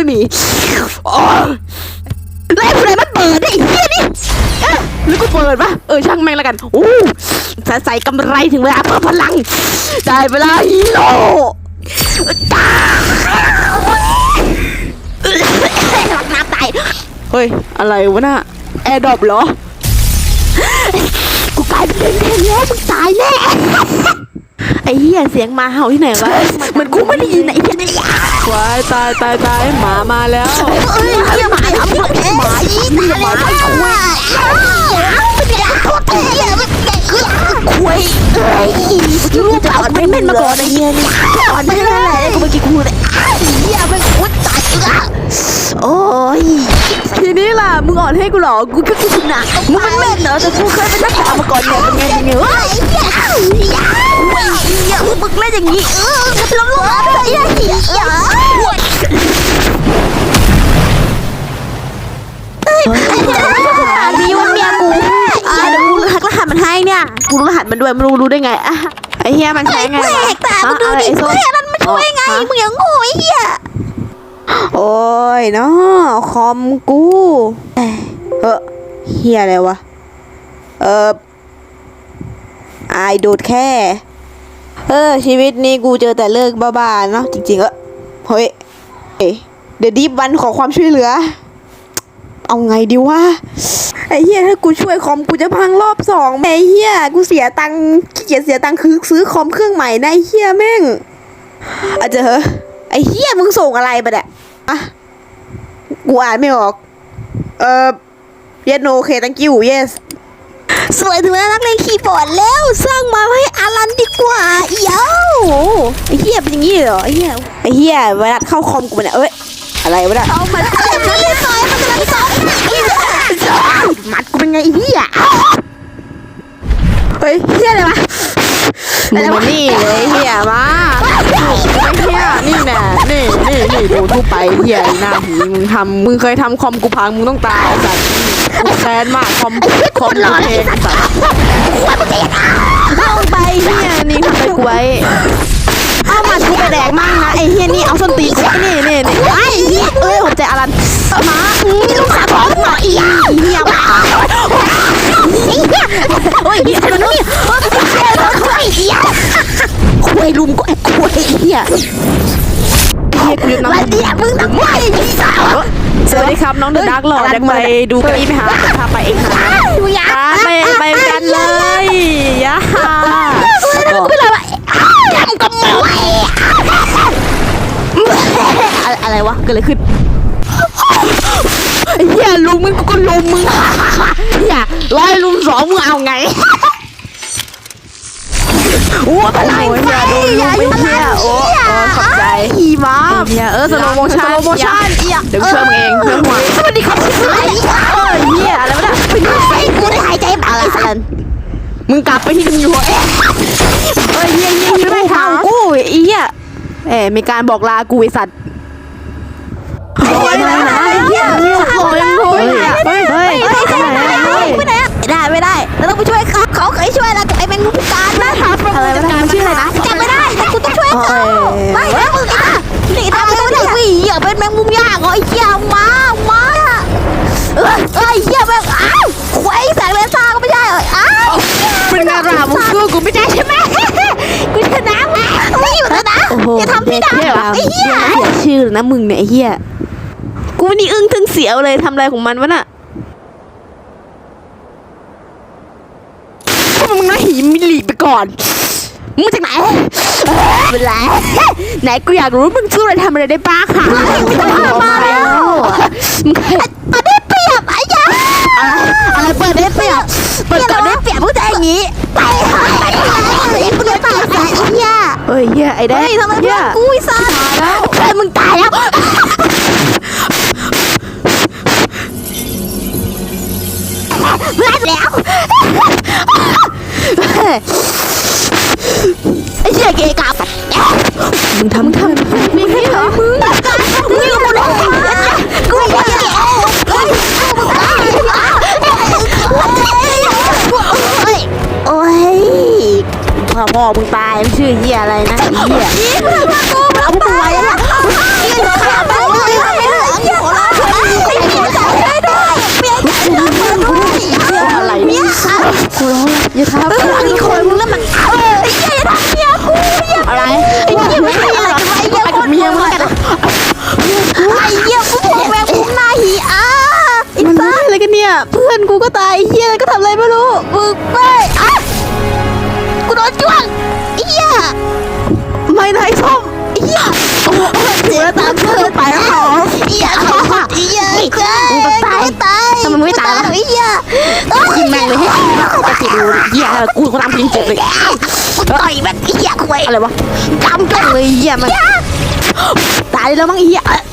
ไม่มีโอ้แล้วไอ้ผู้ใดมันเปิดได้ไอ้เหี้ยนี่เอ๊ะหรือกูเปิดปะเออช่างแม่งแล้วกันอู้จะใส่กำไรถึงเวลาเพิ่มพลัง ได้เวลาฮีโร่จ้าน้ำตายเฮ้ย อะไรวะน่ะแอร์ดรอปเหรอ กูกลายเป็นเด็กๆแล้วมึงตายแน่ อ้เหี้ยเสียงหมาเห่าที่ไหนวะเหมันกูไม่ได้ยินไหนเหี้ยนี่วายตายตายตายหมามาแล้ว เอ้ยเหี้ยหมาทำหมาหมาอีนี่หมาไม่คุยคุยเอ้ย ลูกเราไม่เป็นมาก่อนไอ้เหี้ยนี่ก่อนไม่ได้เลยกูเมื่อกี้กูเลยเหี้ยมันอุ้ยตายละโอ้ยทีนี้ล่ะมึงอ่อนให้กูหรอกูก็กูชนะมึงมันเล่นเหรอแต่กูเคยเป็นนักดาบมาก่อนเนี่ยเป็นไงเนไงวะเหี้ยเหี้ยมึงเล่นอย่างนี้เออมันล้มล้มเหี้ยเหี้ยเหี้ยดีว่าเมียกูอ่าเดี๋ยวกูหักรหัสมันให้เนี่ยกูรู้รหัสมันด้วยไม่รู้รู้ได้ไงอะ ไอ้เฮียมันใช้ไงวะตามึงดูดิกูแค่นั้นมันช่วยไงมึงอย่างโง่ไอ้เหี้ยโอ้ยเนาะคอมกูเอ้ยเออเฮียอะไรวะ เออไอายโดดแค่ เออ ชีวิตนี้กูเจอแต่เลิกบ้าๆเนาะจริงๆเออเฮ้ยเอ้ยเดี๋ยวดีฟวันขอความช่วยเหลือ เอาไงดีวะ ไอ้เหี้ยถ้ากูช่วยคอมกูจะพังรอบสองไอ้เหี้ยกูเสียตังค์ขี้เกียจเสียตังค์คือซื้อคอมเครื่องใหม่นะไอ้เหี้ยแม่งอาจจะเหอะไอ้เหี้ยมึงส่งอะไรไปเนี่ยอะกูอ่านไม่ออก เออ yes no okay thank you yes สวยถึงแล้วนักเลงคีย์บอร์ดแล้วสร้างมาให้อารันดีกว่าเย้าไอ้เหี้ยเป็นอย่างงี้เหรอไอ้เหี้ยไอ้เหี้ยเวลาเข้าคอมกูเนี่ยเอ้ยอะไรวะเนี่ยเอามันอะไรมันเลยซอยมันกำลังซอย มัดกูเป็นไงไอ้เหี้ยเฮ้ยเหี้ยอะไรวะมึงมานี่เลยไอ้เหี้ยมาไอ้เหี้ยนี่แน่นี่นี่นี่ดูทุบไปเหี้ยไอ้หน้าผีมึงทำมึงเคยทำคอมกูพังมึงต้องตายไอ้สัตว์กูแค้นมากคอมคอมกูเพลงไอ้สัตว์เอาไปเหี้ยนี่ทำไปกูไว้เอามากูไปแดกมั่งนะไอ้เหี้ยนี่เอาส้นตีนกูนี่นี่นี่ไอ้เหี้ยเอ้ยหัวใจอลัน มานี่ลูกสาวของหน่อยอะเหี้ยมาโอ้ยเหี้ยมันนี่โอ้ยเหี้ยมันคุยเหี้ยคุยลุมก็ไอ้คุยเหี้ยเหี้ยกูจะวันนำนี้มึงต้องไม่ดีสาวสวัสดีครับน้องเดอะดักหล่อยังไปดูเก้าอี้ไปหาเดี๋ยวพาไปเองค่ะดูยาไปไปกันเลยยากูไม่เลยว่าทำกับมึงอะไรวะเกิดอะไรขึ้นไอ้เหี้ยลุ งมึงกูก็ลุมมึงเหี้ยร้อยลุมสองมึงเอาไงโอ้ยอะไรเหี้ยโดนลุมไปเหี้ยโอ้เออขอบใจขี่ม้าเหี้ยเออสโลโมชั่นสโลโมชั่นเดี๋ยวช่วยมึงเองเพื่อหัวสวัสดีครับพี่ชายเออเหี้ยอะไรวะเนี่ยเป็นไงกูได้หายใจบ้างไอ้สันมึงกลับไปที่มึงอยู่เอ๊ะเอ้ยเหี้ยเหี้ยเหี้ยไม่ทางกูไอ้เหี้ยเอ๊ะมีการบอกลากูไอ้สัตว์ โอ้ยนะไอ้เหี้ยโอ้ยโอ้ยเฮ้ยเฮ้ยไม่ได้ไม่ได้ไม่ได้ไม่ได้เราต้องไปช่วยเขาเขาเคยช่วยเราไอ้แมงมุมพิการนะอะไรวะเนี่ยมันชื่ออะไรนะจำไม่ได้แต่กูต้องช่วยเขาไม่แล้วมึงอะนี่ทำอะไรไม่ได้วิ่งอย่าเป็นแมงมุมย่างไอ้เหี้ยมามาเอ้ยไอ้เหี้ยแมงอ้าวควายแสงเลเซอร์ก็ไม่ได้อ้าวเป็นไงล่ะมึงสู้กูไม่ได้ใช่ไหมกูชนะไม่อยู่แล้วนะอย่าทำพี่ดาไอ้เหี้ยเสียชื่อนะมึงเนี่ยไอ้เหี้ย กูนี่อึ้งถึงเสียวเลยทำอะไรของมันวะน่ะพวกมึงน่าหีมิลีไปก่อนมึงมาจากไหนเป็นไรไหนกูอยากรู้มึงสู้อะไรทำอะไรได้บ้างค่ะมาแล้วมึงเคยมาได้เปรียบไอ้ยาอะไรเปิดได้เปรียบเปิดก่อนได้ได้เปรียบมึงจะอย่างนี้ไปไปไปกูจะตายซะไอ้เหี้ยเฮ้ยเหี้ยไอ้ได้เฮ้ยทำไมเพื่เหี้อยนกูไอ้สัสเพื่อนมึงตายแล้ว เพื่อนแล้วไอ้เหี้ยเกย์กับมึงทำมึงทำมีพี่เหรอมึงมึงกูเลยกูเหี้ยโอ้ยพ่อพ่อมึงตายมันชื่อเหี้ยอะไรนะไอ้เหี้ย กูก็ตายเฮียก็ทำอะไรไม่รู้มึงไปอะกูโดนจ้วงไอ้เหี้ยไม่นายส้มไอ้เหี้ยโอ้โหเสียตามเพื่อนไปแล้วเหรอไอ้เหี้ยไอ้เหี้ยมึงตายตายทำไมมึงไม่ตายวะไอ้เหี้ยขึ้นแม่งเลยให้เขาจะติดดูเฮียกูก็ตามจริงจบเลยต่อยมันไอ้เหี้ยคุยอะไรวะกำจังเลยเฮียมันตายแล้วมั้งเฮียมึงยังจะต่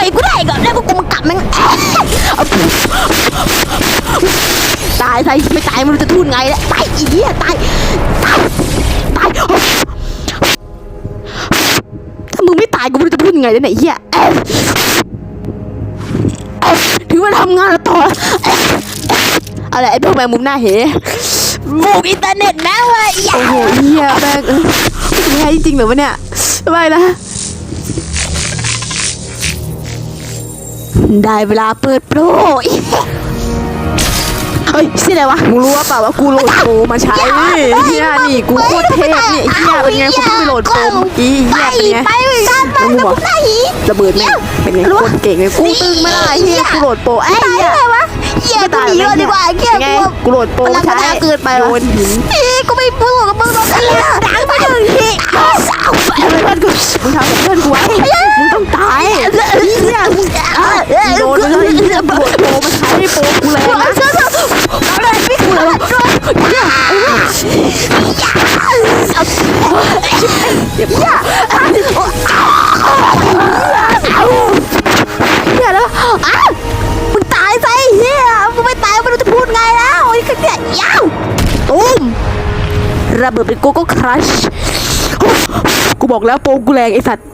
อยกูได้ก่อนแล้วกูมากลับมันตายใส่ไม่ตายมันจะทูนไงแล้วตายอีเหี้ยตายตายตายถ้ามึงไม่ตายกูไม่รู้จะพูดยังไงแล้วไหนเหี้ยถือว่าทำงานต่ออะไรไอ้พวกแมงมุมหน้าเหบุกอินเทอร์เน็ตนะเว้ยอย่าโอ้โหเหี้ยแม่งเออไม่ให้จริงเหรอวะเนี่ยไม่นะ ได้เวลาเปิดโปรเฮ้ยชื่อะไรวะมึงรู้ว่าเปล่าว่ากูโหลดโปรมาใช้เฮียนี่กูโคตรเทพเนี่ยเฮียเป็นไงกูเพิ่งไปโหลดโปรเมื่อกี้เฮียเป็นไงกันไปแล้วมึงบอกระเบิดแม่งเป็นไงโคตรเก่งเลยกูตึงไม่ได้เฮียกูโหลดโปรไอ้ตายเฮีย เลยวะเหี้ยกูหนีเลยดีกว่าเหี้ยไงกูกูโหลดโปรมาใช้เกินไปโยวะนหินพี่กูไม่พูดกับมึงหรอกเนี่ยดังไปถึงที่อะไรเพื่อนกูมึงทำกับเพื่อนกูไว้มึงต้องตายเฮียมึงโดนเลยเฮียโหลดโปรมาใช้โปรกูแรงนะ ย้าวตูมระเบิดเป็นโกโก้ครัชกูบอกแล้วโปงกูแรงไอสัตว์